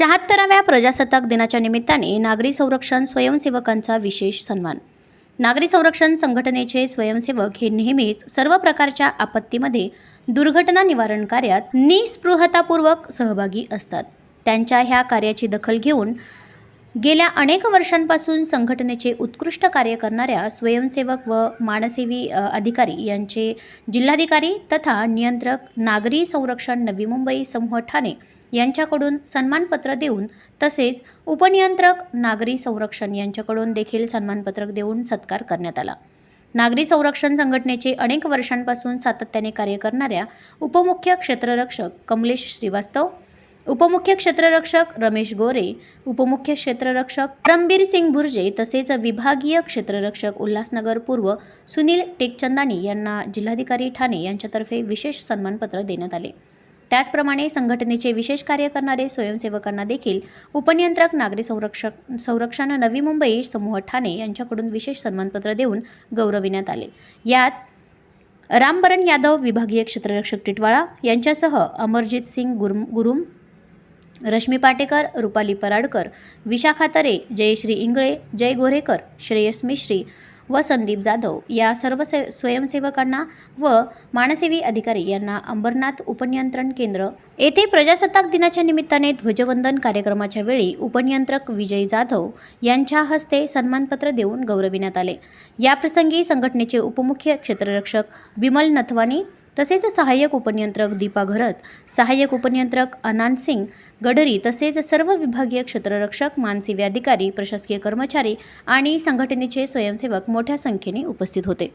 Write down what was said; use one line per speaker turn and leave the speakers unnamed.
शहात्तराव्या प्रजासत्ताक दिनाच्या निमित्ताने नागरी संरक्षण स्वयंसेवकांचा विशेष सन्मान. नागरी संरक्षण संघटनेचे स्वयंसेवक हे नेहमीच सर्व प्रकारच्या आपत्तीमध्ये दुर्घटना निवारण कार्यात निस्पृहतापूर्वक सहभागी असतात. त्यांच्या ह्या कार्याची दखल घेऊन गेल्या अनेक वर्षांपासून संघटनेचे उत्कृष्ट कार्य करणाऱ्या स्वयंसेवक व मानसेवी अधिकारी यांचे जिल्हाधिकारी तथा नियंत्रक नागरी संरक्षण नवी मुंबई समूह ठाणे यांच्याकडून सन्मानपत्र देऊन तसेच उपनियंत्रक नागरी संरक्षण यांच्याकडून देखील सन्मानपत्रक देऊन सत्कार करण्यात आला. नागरी संरक्षण संघटनेचे अनेक वर्षांपासून सातत्याने कार्य करणाऱ्या उपमुख्य क्षेत्ररक्षक कमलेश श्रीवास्तव उपमुख्य क्षेत्ररक्षक रमेश गोरे उपमुख्य क्षेत्ररक्षक रणबीर सिंग भुर्जे तसेच विभागीय क्षेत्ररक्षक उल्हासनगर पूर्व सुनील टेकचंदानी यांना जिल्हाधिकारी ठाणे यांच्यातर्फे विशेष सन्मानपत्र देण्यात आले. त्याचप्रमाणे संघटनेचे विशेष कार्य करणारे स्वयंसेवकांना देखील उपनियंत्रक नागरी संरक्षक संरक्षण नवी मुंबई समूह ठाणे यांच्याकडून विशेष सन्मानपत्र देऊन गौरविण्यात आले. यात रामबरण यादव विभागीय क्षेत्ररक्षक टिटवाळा यांच्यासह अमरजित सिंग गुरुम गुरुम रश्मी पाटेकर रुपाली पराडकर विशाखा तरे जयश्री इंगळे जय गोरेकर श्रेयस मिश्री व संदीप जाधव या सर्व से स्वयंसेवकांना व मानसेवी अधिकारी यांना अंबरनाथ उपनियंत्रण केंद्र. येथे प्रजासत्ताक दिनाच्या निमित्ताने ध्वजवंदन कार्यक्रमाच्या वेळी उपनियंत्रक विजय जाधव यांच्या हस्ते सन्मानपत्र देऊन गौरविण्यात आले. याप्रसंगी संघटनेचे उपमुख्य क्षेत्ररक्षक बिमल नथवानी तसेच सहाय्यक उपनियंत्रक दीपा घरत सहाय्यक उपनियंत्रक अनान सिंग गडरी तसेच सर्व विभागीय क्षेत्ररक्षक मानसेवी अधिकारी प्रशासकीय कर्मचारी आणि संघटनेचे स्वयंसेवक मोठ्या संख्येने उपस्थित होते.